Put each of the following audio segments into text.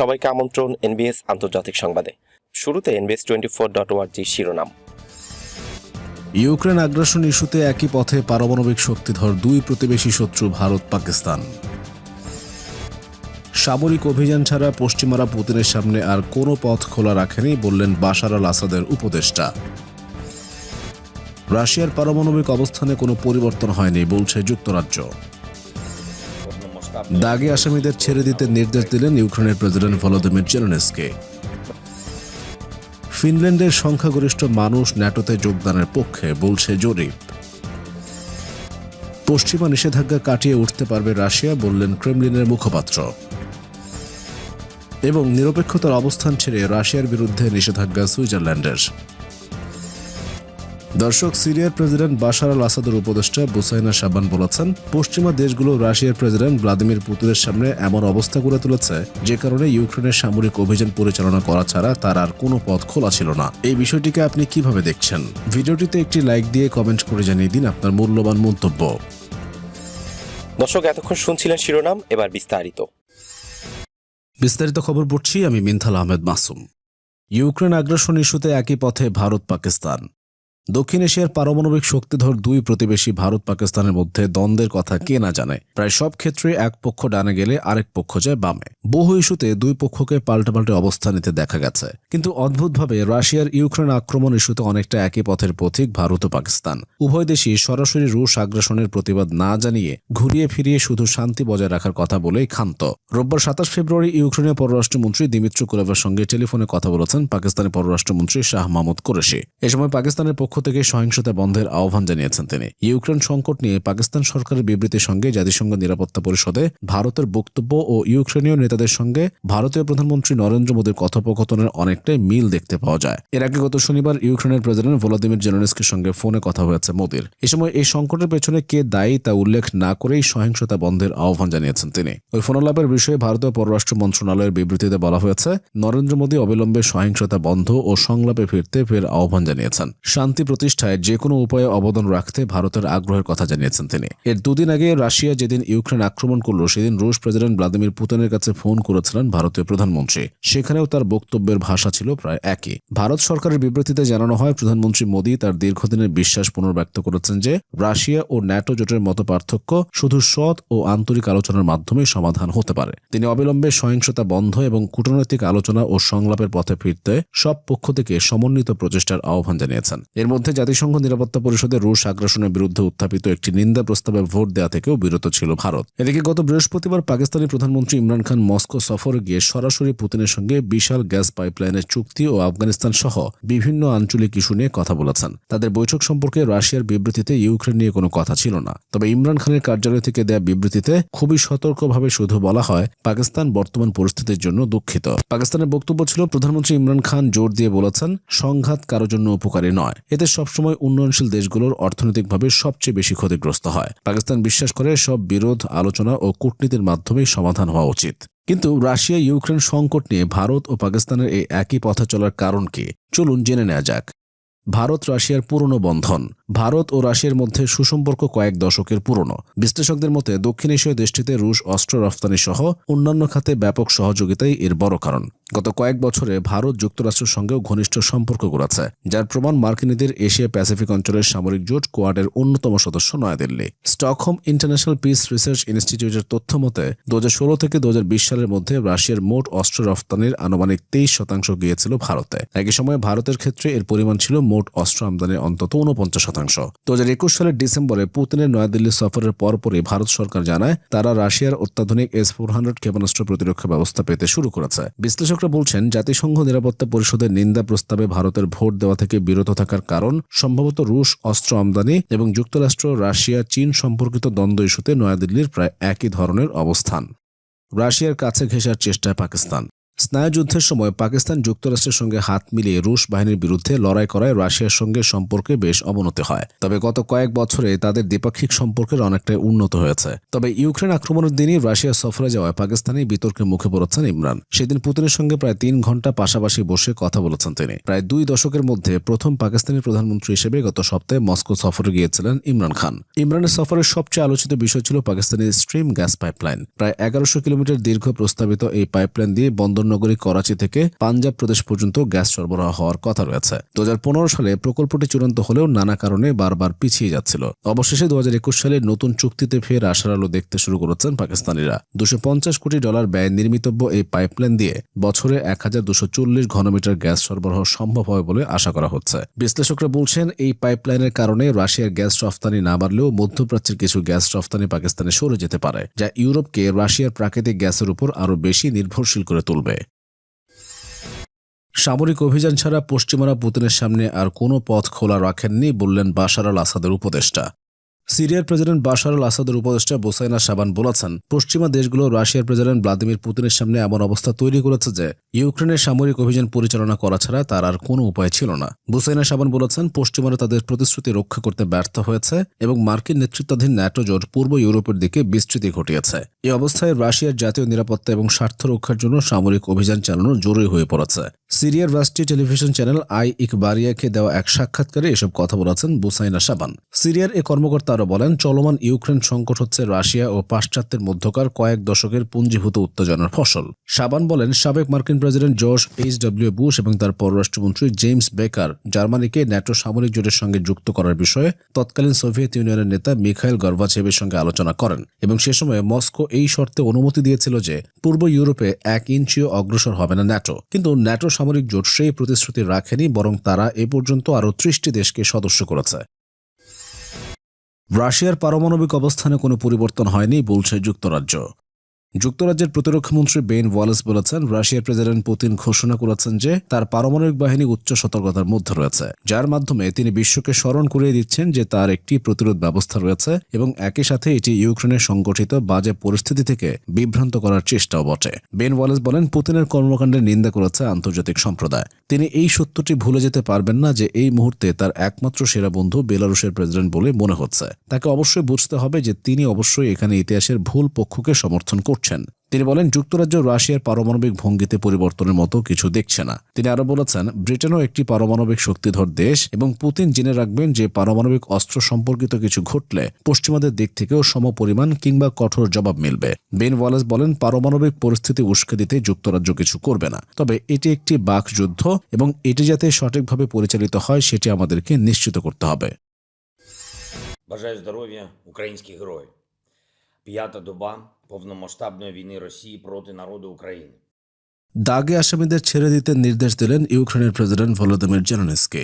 সবাইকে আমন্ত্রণ এনবিএস আন্তর্জাতিক সংবাদে। শুরুতে এনবিএস টোয়েন্টি ফোর ডট ওয়ার্জি শিরোনাম। ইউক্রেন আগ্রাসন ইস্যুতে একই পথে পারমাণবিক শক্তিধর দুই প্রতিবেশী শত্রু ভারত, পাকিস্তান। সামরিক অভিযান ছাড়া পশ্চিমারা পুতিনের সামনে আর কোনো পথ খোলা রাখেনি বললেন বাশার আল আসাদের উপদেষ্টা। রাশিয়ার পারমাণবিক অবস্থানে কোনো পরিবর্তন হয়নি বলছে যুক্তরাজ্য। দাগে আসামিদের ছেড়ে দিতে নির্দেশ দিলেন ইউক্রেনের প্রেসিডেন্ট ভলোদিমির জেলেনস্কি। ফিনল্যান্ডের সংখ্যাগরিষ্ঠ মানুষ ন্যাটোতে যোগদানের পক্ষে বলছে জরিপ। পশ্চিমা নিষেধাজ্ঞা কাটিয়ে উঠতে পারবে রাশিয়া, বললেন ক্রেমলিনের মুখপাত্র। এবং নিরপেক্ষতার অবস্থান ছেড়ে রাশিয়ার বিরুদ্ধে নিষেধাজ্ঞা সুইজারল্যান্ডের। দর্শক সিরিয়ার প্রেসিডেন্ট বাশার আল আসাদের উপদেষ্টা বুসাইনা সাবান বলেছেন পশ্চিমা দেশগুলো রাশিয়ার প্রেসিডেন্ট ভ্লাদিমির পুতিনের সামনে এমন অবস্থা করে তুলেছে যে কারণে ইউক্রেনের সামরিক অভিযান পরিচালনা করা ছাড়া তার আর কোনো পথ খোলা ছিল না। এই বিষয়টিকে আপনি কীভাবে দেখছেন? ভিডিওটিতে একটি লাইক দিয়ে কমেন্ট করে জানিয়ে দিন আপনার মূল্যবান মন্তব্য। দর্শক এতক্ষণ শুনছিলেন শিরোনাম এবার বিস্তারিত। বিস্তারিত খবর পড়ছি আমি মিনথাল আহমেদ মাসুম। ইউক্রেন আগ্রাসন ইস্যুতে একই পথে ভারত পাকিস্তান দক্ষিণ এশিয়ার পারমাণবিক শক্তিধর দুই প্রতিবেশী ভারত পাকিস্তানের মধ্যে দ্বন্দ্বের কথা কে না জানে। প্রায় সব ক্ষেত্রে এক পক্ষ ডানে গেলে আরেক পক্ষ যায় বামে। বহু ইস্যুতে দুই পক্ষকে পাল্টাপাল্টে অবস্থান নিতে দেখা গেছে। কিন্তু অদ্ভুতভাবে রাশিয়ার ইউক্রেন আক্রমণ ইস্যুতে অনেকটা একই পথের পথিক ভারত ও পাকিস্তান। উভয় দেশই সরাসরি রুশ আগ্রাসনের প্রতিবাদ না জানিয়ে ঘুরিয়ে ফিরিয়ে শুধু শান্তি বজায় রাখার কথা বলেই ক্ষান্ত। রোববার সাতাশ ফেব্রুয়ারি ইউক্রেনের পররাষ্ট্রমন্ত্রী দিমিত্র কুলেভের সঙ্গে টেলিফোনে কথা বলেছেন পাকিস্তানের পররাষ্ট্রমন্ত্রী শাহ মাহমুদ কোরেশি। এ সময় পাকিস্তানের পক্ষ থেকে সহিংসতা বন্ধের আহ্বান জানিয়েছেন তিনি। ইউক্রেন সংকট নিয়ে পাকিস্তান সরকারের বিবৃতির সঙ্গে জাতিসংঘ নিরাপত্তা পরিষদে ভারতের বক্তব্য ও ইউক্রেনীয় নেতাদের সঙ্গে ভারতীয় প্রধানমন্ত্রী নরেন্দ্র মোদীর কথোপকথনের অনেকটাই মিল দেখতে পাওয়া যায়। এর আগে গত শনিবার ইউক্রেনের প্রেসিডেন্ট ভলোদিমির জেলেনস্কির সঙ্গে ফোনে কথা হয়েছে মোদীর। এ সময় এই সংকটের পেছনে কে দায়ী তা উল্লেখ না করেই সহিংসতা বন্ধের আহ্বান জানিয়েছেন তিনি। ওই ফোনালাপের বিষয়ে ভারতীয় পররাষ্ট্র মন্ত্রণালয়ের বিবৃতিতে বলা হয়েছে, নরেন্দ্র মোদী অবিলম্বে সহিংসতা বন্ধ ও সংলাপে ফিরতে ফের আহ্বান জানিয়েছেন। শান্তি প্রতিষ্ঠায় যে কোনো উপায়ে অবদান রাখতে ভারতের আগ্রহের কথা জানিয়েছেন তিনি। এর দুদিন আগে রাশিয়া যেদিন ইউক্রেন আক্রমণ করল, সেদিন রুশ প্রেসিডেন্ট ভ্লাদিমির পুতিনের কাছে ফোন করেছিলেন ভারতীয় প্রধানমন্ত্রী। সেখানেও তার বক্তব্যের ভাষা ছিল প্রায় একই। ভারত সরকারের বিবৃতিতে জানানো হয়, প্রধানমন্ত্রী মোদী তার দীর্ঘদিনের বিশ্বাস পুনর্ব্যক্ত করেছেন যে, রাশিয়া ও ন্যাটো জোটের মতো পার্থক্য শুধু সৎ ও আন্তরিক আলোচনার মাধ্যমে সমাধান হতে পারে। তিনি অবিলম্বে সহিংসতা বন্ধ এবং কূটনৈতিক আলোচনা ও সংলাপের পথে ফিরতে সব পক্ষ থেকে সমন্বিত প্রচেষ্টার আহ্বান জানিয়েছেন। এর মধ্যে জাতিসংঘ নিরাপত্তা পরিষদে রুশ আগ্রাসনের বিরুদ্ধে উত্থাপিত একটি নিন্দা প্রস্তাবে ভোট দেওয়া থেকেও বিরত ছিল ভারত। এদিকে গত বৃহস্পতিবার পাকিস্তানি প্রধানমন্ত্রী ইমরান খান মস্কো সফরে গিয়ে সরাসরি পুতিনের সঙ্গে বিশাল গ্যাস পাইপলাইনের চুক্তি ও আফগানিস্তান সহ বিভিন্ন আঞ্চলিক ইস্যু নিয়ে কথা বলেছেন। তাদের বৈঠক সম্পর্কে রাশিয়ার বিবৃতিতে ইউক্রেন নিয়ে কোনো কথা ছিল না। তবে ইমরান খানের কার্যালয় থেকে দেয়া বিবৃতিতে খুবই সতর্কভাবে শুধু বলা হয়, পাকিস্তান বর্তমান পরিস্থিতির জন্য দুঃখিত। পাকিস্তানের বক্তব্য ছিল, প্রধানমন্ত্রী ইমরান খান জোর দিয়ে বলেছেন, সংঘাত কারোর জন্য উপকারী নয়। এতে সবসময় উন্নয়নশীল দেশগুলোর অর্থনৈতিকভাবে সবচেয়ে বেশি ক্ষতিগ্রস্ত হয়। পাকিস্তান বিশ্বাস করে সব বিরোধ, আলোচনা ও কূটনীতির মাধ্যমেই সমাধান হওয়া উচিত। কিন্তু রাশিয়া ইউক্রেন সংকট নিয়ে ভারত ও পাকিস্তানের এই একই পথে চলার কারণ কি? চলুন জেনে নেওয়া যাক। ভারত রাশিয়ার পুরনো বন্ধন। ভারত ও রাশিয়ার মধ্যে সুসম্পর্ক কয়েক দশকের পুরনো। বিশ্লেষকদের মতে, দক্ষিণ এশীয় দেশটিতে রুশ, অস্ত্র রফতানি সহ অন্যান্য খাতে ব্যাপক সহযোগিতাই এর বড় কারণ। গত কয়েক বছরে ভারত যুক্তরাষ্ট্রের সঙ্গেও ঘনিষ্ঠ সম্পর্ক গড়েছে, যার প্রমাণ মার্কিনীদের এশিয়া প্যাসিফিক অঞ্চলের সামরিক জোট কোয়াডের অন্যতম সদস্য New Delhi. Stockholm International Peace Research ইনস্টিটিউটের তথ্য মতে দু হাজার ষোলো থেকে দু হাজার বিশ সালের মধ্যে রাশিয়ার মোট অস্ত্র রফতানির আনুমানিক তেইশ শতাংশ গিয়েছিল ভারতে। একই সময়ে ভারতের ক্ষেত্রে এর পরিমাণ ছিল মোট অস্ত্র আমদানির অন্তত উনপঞ্চাশ শতাংশ। দু হাজার একুশ সালের ডিসেম্বরে পুতিনের নয়াদিল্লি সফরের পরপরই ভারত সরকার জানায়, তারা রাশিয়ার অত্যাধুনিক এস ফোর হান্ড্রেড ক্ষেপণাস্ত্র প্রতিরক্ষা ব্যবস্থা পেতে শুরু করেছে। বিশ্লেষকরা বলছেন, জাতিসংঘ নিরাপত্তা পরিষদের নিন্দা প্রস্তাবে ভারতের ভোট দেওয়া থেকে বিরত থাকার কারণ, সম্ভবত রুশ অস্ত্র আমদানি এবং যুক্তরাষ্ট্র, রাশিয়া, চীন সম্পর্কিত দ্বন্দ্ব ইস্যুতে নয়াদিল্লির প্রায় একই ধরনের অবস্থান। রাশিয়ার কাছে ঘেঁষার চেষ্টায় পাকিস্তান। স্নায়ুযুদ্ধের সময় পাকিস্তান যুক্তরাষ্ট্রের সঙ্গে হাত মিলিয়ে রুশ বাহিনীর বিরুদ্ধে লড়াই করায় রাশিয়ার সঙ্গে সম্পর্কে বেশ অবনতি হয়। তবে গত কয়েক বছরে তাদের দ্বিপাক্ষিক সম্পর্কের অনেকটাই উন্নত হয়েছে। তবে ইউক্রেন আক্রমণের দিনই রাশিয়া সফরে যাওয়ায় পাকিস্তানি বিতর্কে মুখে পড়েছেন ইমরান। সেদিন পুতিনের সঙ্গে প্রায় তিন ঘণ্টা পাশাপাশি বসে কথা বলেছেন তিনি। প্রায় দুই দশকের মধ্যে প্রথম পাকিস্তানি প্রধানমন্ত্রী হিসেবে গত সপ্তাহে মস্কো সফরে গিয়েছিলেন ইমরান খান। ইমরানের সফরের সবচেয়ে আলোচিত বিষয় ছিল পাকিস্তানের স্ট্রিম গ্যাস পাইপলাইন। প্রায় এগারোশো কিলোমিটার দীর্ঘ প্রস্তাবিত এই পাইপলাইন দিয়ে বন্দর নগরী করাচি থেকে পাঞ্জাব প্রদেশ পর্যন্ত গ্যাস সরবরাহ হওয়ার কথা রয়েছে। দু হাজার পনেরো সালে প্রকল্পটি চূড়ান্ত হলেও নানা কারণে বারবার পিছিয়ে যাচ্ছিল। অবশেষে দু হাজার একুশ সালে নতুন চুক্তিতে ফের আশার আলো দেখতে শুরু করেছেন পাকিস্তানিরা। দুশো কোটি ডলার ব্যয় নির্মিতব্য এই পাইপলাইন দিয়ে বছরে এক ঘনমিটার গ্যাস সরবরাহ সম্ভব হবে বলে আশা করা হচ্ছে। বিশ্লেষকরা বলছেন, এই পাইপলাইনের কারণে রাশিয়ার গ্যাস রফতানি না বাড়লেও মধ্যপ্রাচ্যের কিছু গ্যাস রফতানি পাকিস্তানে সরে যেতে পারে, যা ইউরোপকে রাশিয়ার প্রাকৃতিক গ্যাসের উপর আরও বেশি নির্ভরশীল করে তুলবে। সামরিক অভিযান ছাড়া পশ্চিমারা পুতিনের সামনে আর কোনো পথ খোলা রাখেননি বললেন বাশার আল আসাদের উপদেষ্টা। সিরিয়ার প্রেসিডেন্ট বাশার আল আসাদের উপদেষ্টা বোসাইনা সাবান বলেছেন, পশ্চিমা দেশগুলো রাশিয়ার প্রেসিডেন্ট ভ্লাদিমির পুতিনের সামনে এমন অবস্থা তৈরি করেছে যে ইউক্রেনের সামরিক অভিযান পরিচালনা করা ছাড়া তার আর কোনো উপায় ছিল না। বুসাইনা সাবান বলেছেন, পশ্চিমারা তাদের প্রতিশ্রুতি রক্ষা করতে ব্যর্থ হয়েছে এবং মার্কিন নেতৃত্বাধীন ন্যাটো জোট পূর্ব ইউরোপের দিকে বিস্তৃতি ঘটিয়েছে। এই অবস্থায় রাশিয়ার জাতীয় নিরাপত্তা এবং স্বার্থ রক্ষার জন্য সামরিক অভিযান চালানো জরুরি হয়ে পড়েছে। সিরিয়ার রাষ্ট্রীয় টেলিভিশন চ্যানেল আই ইকবারিয়াকে দেওয়া এক সাক্ষাৎকারে এসব কথা বলেছেন বুসাইনা সাবান সিরিয়ার এ কর্মকর্তা আরও বলেন, চলমান ইউক্রেন সংকট হচ্ছে রাশিয়া ও পাশ্চাত্যের মধ্যকার কয়েক দশকের পুঞ্জীভূত উত্তেজনার ফসল। সাবান বলেন, সাবেক মার্কিন president George H W Bush এবং তার পররাষ্ট্রমন্ত্রী জেমস বেকার জার্মানিকে ন্যাটো সামরিক জোটের সঙ্গে যুক্ত করার বিষয়ে তৎকালীন সোভিয়েত ইউনিয়নের নেতা মিখাইল গর্বাচেভের সঙ্গে আলোচনা করেন এবং সে সময় মস্কো এই শর্তে অনুমতি দিয়েছিল যে পূর্ব ইউরোপে এক ইঞ্চিও অগ্রসর হবে না ন্যাটো। কিন্তু ন্যাটো সামরিক জোট সেই প্রতিশ্রুতি রাখেনি, বরং তারা এ পর্যন্ত আরও ত্রিশটি দেশকে সদস্য করেছে। রাশিয়ার পারমাণবিক অবস্থানে কোনো পরিবর্তন হয়নি বলছে যুক্তরাজ্য। যুক্তরাজ্যের প্রতিরক্ষামন্ত্রী বেন ওয়ালেস বলেছেন, রাশিয়ার প্রেসিডেন্ট পুতিন ঘোষণা করেছেন যে তার পারমাণবিক বাহিনী উচ্চ সতর্কতার মধ্যে রয়েছে, যার মাধ্যমে তিনি বিশ্বকে স্মরণ করিয়ে দিচ্ছেন যে তার একটি প্রতিরোধ ব্যবস্থা রয়েছে এবং একই সাথে এটি ইউক্রেনের সংগঠিত বাজে পরিস্থিতি থেকে বিভ্রান্ত করার চেষ্টাও বটে। বেন ওয়ালেস বলেন, পুতিনের কর্মকাণ্ডের নিন্দা করেছে আন্তর্জাতিক সম্প্রদায়। তিনি এই সত্যটি ভুলে যেতে পারবেন না যে এই মুহূর্তে তার একমাত্র সেরা বন্ধু বেলারুশের প্রেসিডেন্ট বলে মনে হচ্ছে। তাকে অবশ্যই বুঝতে হবে যে তিনি অবশ্যই এখানে ইতিহাসের ভুল পক্ষকে সমর্থন করছেন। তিনি বলেন যুক্তরাজ্য রাশিয়ার পারমাণবিক ভঙ্গিতে পরিবর্তনের মতো কিছু দেখছে না তিনি আরও বলেছেন ব্রিটেনও একটি পারমাণবিক শক্তিধর দেশ এবং পুতিন জেনে রাখবেন যে পারমাণবিক অস্ত্র সম্পর্কিত কিছু ঘটলে পশ্চিমাদের দিক থেকেও সমপরিমাণ কিংবা কঠোর জবাব মিলবে বেন ওয়ালেস বলেন পারমাণবিক পরিস্থিতি উস্কে দিতে যুক্তরাজ্য কিছু করবে না তবে এটি একটি বাক যুদ্ধ এবং এটি যাতে সঠিকভাবে পরিচালিত হয় সেটি আমাদেরকে নিশ্চিত করতে হবে Бажаю здоров'я, українські герої. П'ята доба повномасштабної війни Росії проти народу України. দাগে আসামিদের ছেড়ে দিতে নির্দেশ দিলেন ইউক্রেনের প্রেসিডেন্ট ভলোদিমির জেলেনস্কি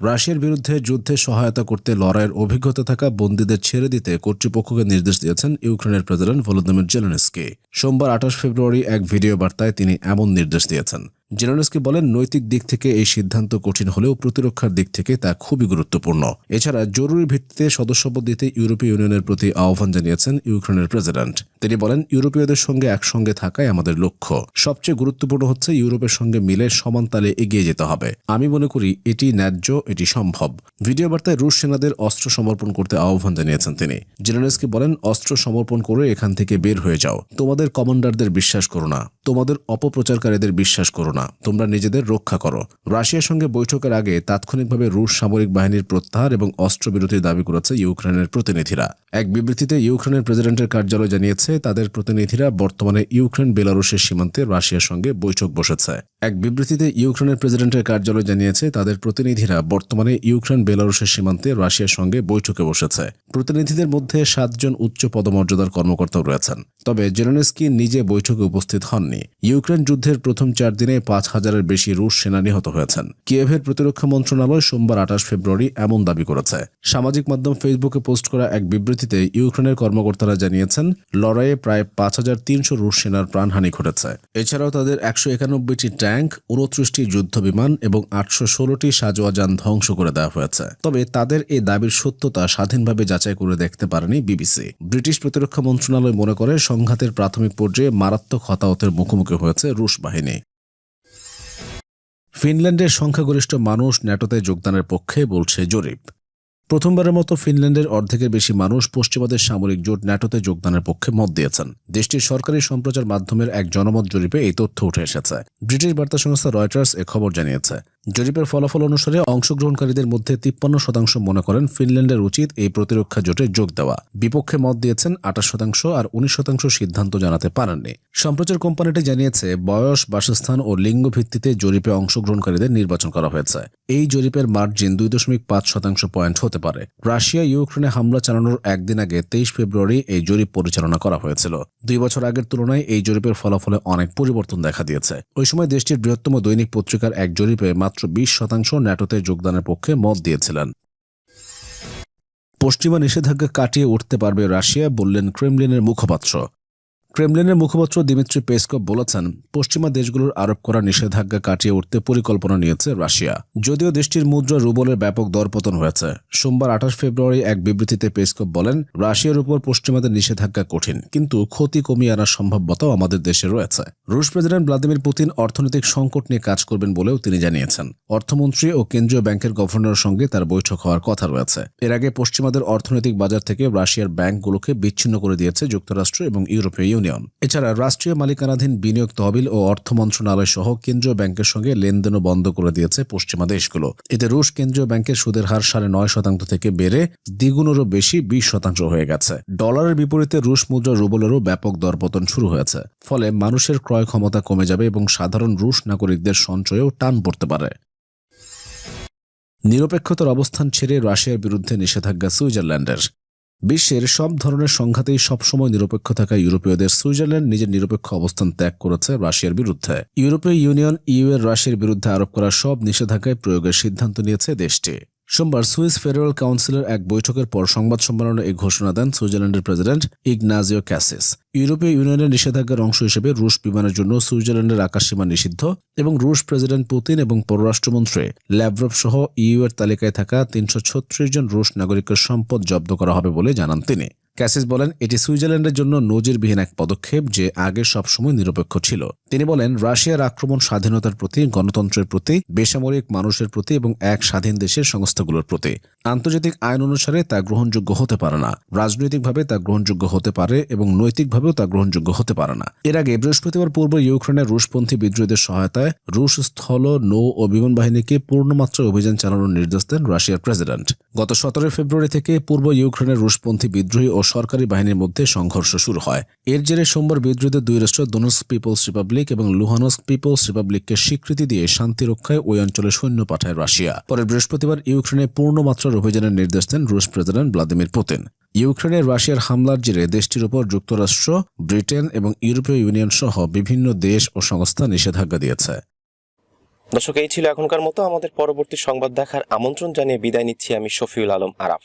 রাশিয়ার বিরুদ্ধে যুদ্ধে সহায়তা করতে লড়াইয়ের অভিজ্ঞতা থাকা বন্দীদের ছেড়ে দিতে কর্তৃপক্ষকে নির্দেশ দিয়েছেন ইউক্রেনের প্রেসিডেন্ট ভলোদিমির জেলেনস্কি সোমবার আঠাশ ফেব্রুয়ারি এক ভিডিও বার্তায় তিনি এমন নির্দেশ দিয়েছেন জেলেনস্কি বলেন, নৈতিক দিক থেকে এই সিদ্ধান্ত কঠিন হলেও প্রতিরক্ষার দিক থেকে তা খুবই গুরুত্বপূর্ণ। এছাড়া জরুরি ভিত্তিতে সদস্যপদ দিতে ইউরোপীয় ইউনিয়নের প্রতি আহ্বান জানিয়েছেন ইউক্রেনের প্রেসিডেন্ট। তিনি বলেন, ইউরোপীয়দের সঙ্গে একসঙ্গে থাকাই আমাদের লক্ষ্য। সবচেয়ে গুরুত্বপূর্ণ হচ্ছে ইউরোপের সঙ্গে মিলে সমান তালে এগিয়ে যেতে হবে। আমি মনে করি এটি ন্যায্য, এটি সম্ভব। ভিডিও বার্তায় রুশ সেনাদের অস্ত্র সমর্পণ করতে আহ্বান জানিয়েছেন তিনি। জেলেনস্কি বলেন, অস্ত্র সমর্পণ করে এখান থেকে বের হয়ে যাও। তোমাদের কমান্ডারদের বিশ্বাস করো না। তোমাদের অপপ্রচারকারীদের বিশ্বাস করো না। তোমরা নিজেদের রক্ষা করো। রাশিয়ার সঙ্গে বৈঠকের আগে তাৎক্ষণিকভাবে রুশ সামরিক বাহিনীর প্রত্যাহার এবং অস্ত্রবিরতির দাবি করেছে ইউক্রেনের প্রতিনিধিরা। এক বিবৃতিতে ইউক্রেনের প্রেসিডেন্টের কার্যালয় জানিয়েছে, তাদের প্রতিনিধিরা বর্তমানে ইউক্রেন বেলারুশের সীমান্তে রাশিয়ার সঙ্গে বৈঠক বসেছে। এক বিবৃতিতে ইউক্রেনের প্রেসিডেন্টের কার্যালয় জানিয়েছে, তাদের প্রতিনিধিরা বর্তমানে ইউক্রেন বেলারুশের সীমান্তে রাশিয়ার সঙ্গে বৈঠকে বসেছে। প্রতিনিধিদের মধ্যে সাতজন উচ্চ পদমর্যাদার কর্মকর্তাও রয়েছেন। তবে জেলেনস্কি নিজে বৈঠকে উপস্থিত হননি। ইউক্রেন যুদ্ধের প্রথম চার দিনে পাঁচ হাজারের বেশি রুশ সেনা নিহত হয়েছেন। কিয়েভের প্রতিরক্ষা মন্ত্রণালয় সোমবার আঠাশ ফেব্রুয়ারি এমন দাবি করেছে। সামাজিক মাধ্যম ফেসবুকে পোস্ট করা এক বিবৃতিতে ইউক্রেনের কর্মকর্তারা জানিয়েছেন, লড়াইয়ে প্রায় পাঁচ হাজার তিনশো রুশ সেনার প্রাণহানি ঘটেছে। এছাড়াও তাদের একশো একানব্বইটি ট্যাঙ্ক, উনত্রিশটি যুদ্ধ বিমান এবং আটশো ষোলোটি সাজোয়া যান ধ্বংস করে দেওয়া হয়েছে। তবে তাদের এই দাবির সত্যতা স্বাধীনভাবে যাচাই করে দেখতে পারেনি বিবিসি। ব্রিটিশ প্রতিরক্ষা মন্ত্রণালয় মনে করে সংঘাতের প্রাথমিক পর্যায়ে মারাত্মক হতাহতের মুখোমুখি হয়েছে রুশ বাহিনী। ফিনল্যান্ডের সংখ্যাগরিষ্ঠ মানুষ ন্যাটোতে যোগদানের পক্ষে বলছে জরিপ। প্রথমবারের মতো ফিনল্যান্ডের অর্ধেকের বেশি মানুষ পশ্চিমাদের সামরিক জোট ন্যাটোতে যোগদানের পক্ষে মত দিয়েছেন। দেশটির সরকারি সম্প্রচার মাধ্যমের এক জনমত জরিপে এই তথ্য উঠে এসেছে। ব্রিটিশ বার্তা সংস্থা রয়টার্স এ খবর জানিয়েছে। জরিপের ফলাফল অনুসারে অংশগ্রহণকারীদের মধ্যে তিপ্পান্ন শতাংশ মনে করেন ফিনল্যান্ডের উচিত এই প্রতিরক্ষা জোটে যোগ দেওয়া। বিপক্ষে মত দিয়েছেন আঠাশ শতাংশ আর উনিশ শতাংশ সিদ্ধান্ত জানাতে পারেননি। সম্প্রচার কোম্পানিটি জানিয়েছে, বয়স, বাসস্থান ও লিঙ্গ ভিত্তিতে জরিপে অংশগ্রহণকারীদের নির্বাচন করা হয়েছে। এই জরিপের মার্জিন দুই দশমিক পাঁচ শতাংশ পয়েন্ট হতে পারে। রাশিয়া ইউক্রেনে হামলা চালানোর একদিন আগে তেইশ ফেব্রুয়ারি এই জরিপ পরিচালনা করা হয়েছিল। দুই বছর আগের তুলনায় এই জরিপের ফলাফলে অনেক পরিবর্তন দেখা দিয়েছে। ওই সময় দেশটির বৃহত্তম দৈনিক পত্রিকার এক জরিপে মাত্র বিশ শতাংশ ন্যাটোতে যোগদানের পক্ষে মত দিয়েছিলেন। পশ্চিমা নিষেধাজ্ঞা কাটিয়ে উঠতে পারবে রাশিয়া, বললেন ক্রেমলিনের মুখপাত্র। ক্রেমলিনের মুখপাত্র দিমিত্রি পেসকভ বলেছেন, পশ্চিমা দেশগুলোর আরোপ করা নিষেধাজ্ঞা কাটিয়ে উঠতে পরিকল্পনা নিয়েছে রাশিয়া। যদিও দেশটির মুদ্রা রুবলের ব্যাপক দরপতন হয়েছে। সোমবার আঠাশ ফেব্রুয়ারি এক বিবৃতিতে পেসকভ বলেন, রাশিয়ার উপর পশ্চিমাদের নিষেধাজ্ঞা কঠিন, কিন্তু ক্ষতি কমিয়ে আনার সম্ভাব্যতাও আমাদের দেশে রয়েছে। রুশ প্রেসিডেন্ট ভ্লাদিমির পুতিন অর্থনৈতিক সংকট নিয়ে কাজ করবেন বলেও তিনি জানিয়েছেন। অর্থমন্ত্রী ও কেন্দ্রীয় ব্যাংকের গভর্নরের সঙ্গে তার বৈঠক হওয়ার কথা রয়েছে। এর আগে পশ্চিমাদের অর্থনৈতিক বাজার থেকে রাশিয়ার ব্যাংকগুলোকে বিচ্ছিন্ন করে দিয়েছে যুক্তরাষ্ট্র এবং ইউরোপীয় ইউনিয়ন। এছাড়া রাষ্ট্রীয় মালিকানাধীন বিনিয়োগ তহবিল ও অর্থ মন্ত্রণালয় সহ কেন্দ্রীয় ব্যাংকের সঙ্গে লেনদেনও বন্ধ করে দিয়েছে পশ্চিমা দেশগুলো। এতে রুশ কেন্দ্রীয় ব্যাংকের সুদের হার সাড়ে নয় শতাংশ থেকে বেড়ে দ্বিগুণেরও বেশি বিশ শতাংশ হয়ে গেছে। ডলারের বিপরীতে রুশ মুদ্রা রুবলেরও ব্যাপক দরপতন শুরু হয়েছে। ফলে মানুষের ক্রয় ক্ষমতা কমে যাবে এবং সাধারণ রুশ নাগরিকদের সঞ্চয়েও টান পড়তে পারে। নিরপেক্ষতার অবস্থান ছেড়ে রাশিয়ার বিরুদ্ধে নিষেধাজ্ঞা সুইজারল্যান্ডের। বিশ্বের সব ধরনের সংঘাতেই সবসময় নিরপেক্ষ থাকা ইউরোপীয়দের সুইজারল্যান্ড নিজের নিরপেক্ষ অবস্থান ত্যাগ করেছে রাশিয়ার বিরুদ্ধে। ইউরোপীয় ইউনিয়ন ইউ এর রাশিয়ার বিরুদ্ধে আরোপ করা সব নিষেধাজ্ঞায় প্রয়োগের সিদ্ধান্ত নিয়েছে দেশটি। সোমবার সুইস ফেডারেল কাউন্সিলের এক বৈঠকের পর সংবাদ সম্মেলনে এই ঘোষণা দেন সুইজারল্যান্ডের প্রেসিডেন্ট ইগনাজিও ক্যাসিস। ইউরোপীয় ইউনিয়নের নিষেধাজ্ঞার অংশ হিসেবে রুশ বিমানের জন্য সুইজারল্যান্ডের আকাশসীমা নিষিদ্ধ এবং রুশ প্রেসিডেন্ট পুতিন এবং পররাষ্ট্রমন্ত্রী ল্যাভরভ সহ ইউ এর তালিকায় থাকা তিনশো ছত্রিশ জন রুশ নাগরিকের সম্পদ জব্দ করা হবে বলে জানান তিনি। ক্যাসিস বলেন, এটি সুইজারল্যান্ডের জন্য নজিরবিহীন এক পদক্ষেপ যে আগে সবসময় নিরপেক্ষ ছিল। তিনি বলেন, রাশিয়ার আক্রমণ স্বাধীনতার প্রতি, গণতন্ত্রের প্রতি, বেসামরিক মানুষের প্রতি এবং এক স্বাধীন দেশের সংস্থাগুলোর প্রতি। আন্তর্জাতিক আইন অনুসারে তা গ্রহণযোগ্য হতে পারে না। রাজনৈতিকভাবে তা গ্রহণযোগ্য হতে পারে এবং নৈতিকভাবেও তা গ্রহণযোগ্য হতে পারে না। এর আগে বৃহস্পতিবার পূর্ব ইউক্রেনের রুশপন্থী বিদ্রোহীদের সহায়তায় রুশ স্থল, নৌ ও বিমান বাহিনীকে পূর্ণমাত্রায় অভিযান চালানোর নির্দেশ দেন রাশিয়ার প্রেসিডেন্ট। গত সতেরোই ফেব্রুয়ারি থেকে পূর্ব ইউক্রেনের রুশপন্থী বিদ্রোহী ও সরকারি বাহিনীর মধ্যে সংঘর্ষ শুরু হয়। এর জেরে সোমবার বিদ্রোহীদের দুই রাষ্ট্র দোনস্ক পিপলস রিপাবলিক এবং লুহানস্ক পিপলস রিপাবলিককে স্বীকৃতি দিয়ে শান্তি রক্ষায় ওই অঞ্চলে সৈন্য পাঠায় রাশিয়া। পরে বৃহস্পতিবার ইউক্রেনে পূর্ণমাত্রার অভিযানের নির্দেশ দেন রুশ প্রেসিডেন্ট ভ্লাদিমির পুতিন। ইউক্রেনে রাশিয়ার হামলার জেরে দেশটির উপর যুক্তরাষ্ট্র, ব্রিটেন এবং ইউরোপীয় ইউনিয়ন সহ বিভিন্ন দেশ ও সংস্থা নিষেধাজ্ঞা দিয়েছে। দর্শক, এই ছিল এখনকার মতো। আমাদের পরবর্তী সংবাদ দেখার আমন্ত্রণ জানিয়ে বিদায় নিচ্ছি আমি শফিউল আলম আরাফ।